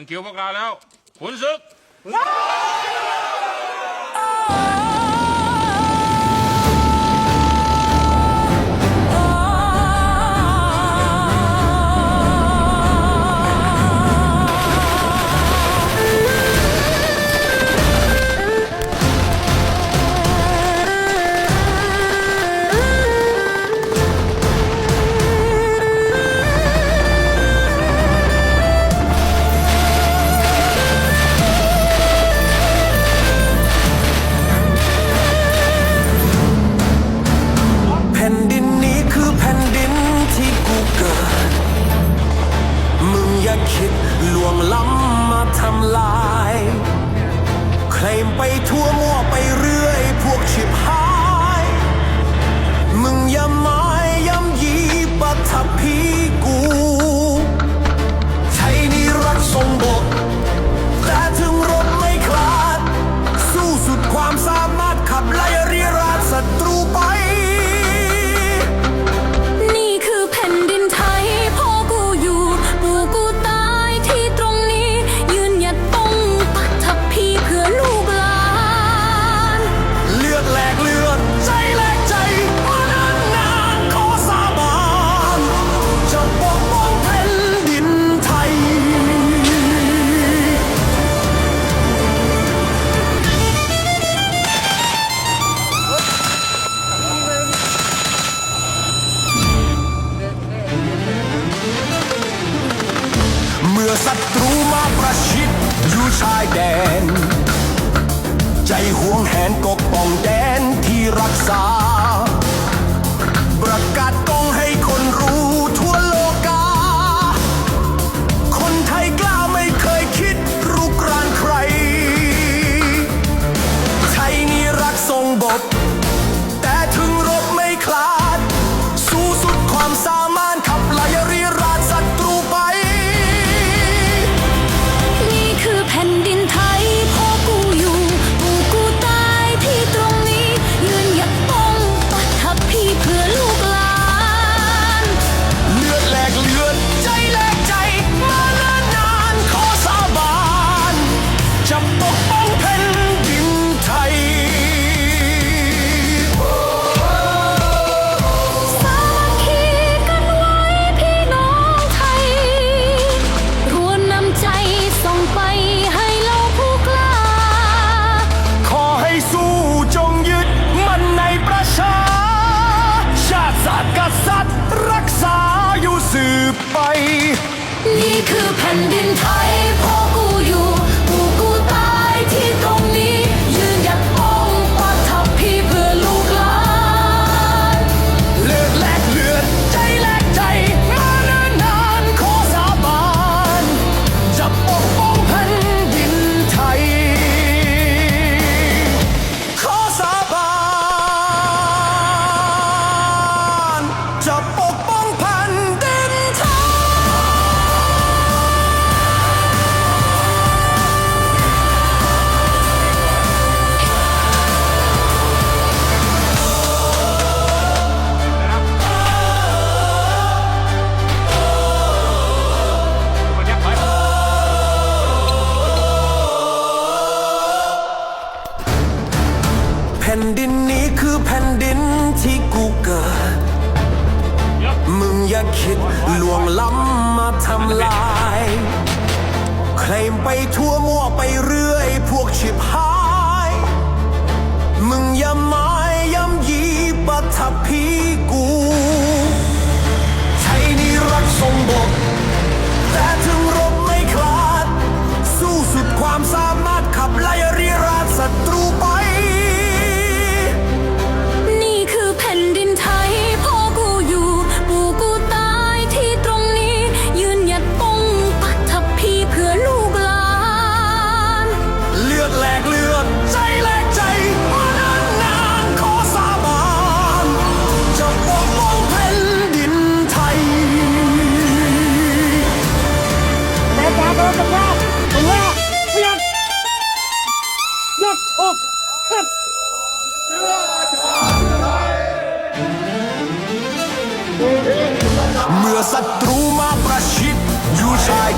ถึงคิวพวกเราแล้วขุนศึก 屠龙 ศัตรูมาประชิดอยู่ชายแดน ใจห่วงแหนกกป้องแดน ไป นี่คือแผ่นดินไทย คิดลวงล้ำมาทำลาย เคลมไปทั่วมั่วไปเรื่อย พวกชิบหา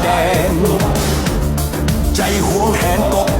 แดง ใจหัวแขนกบ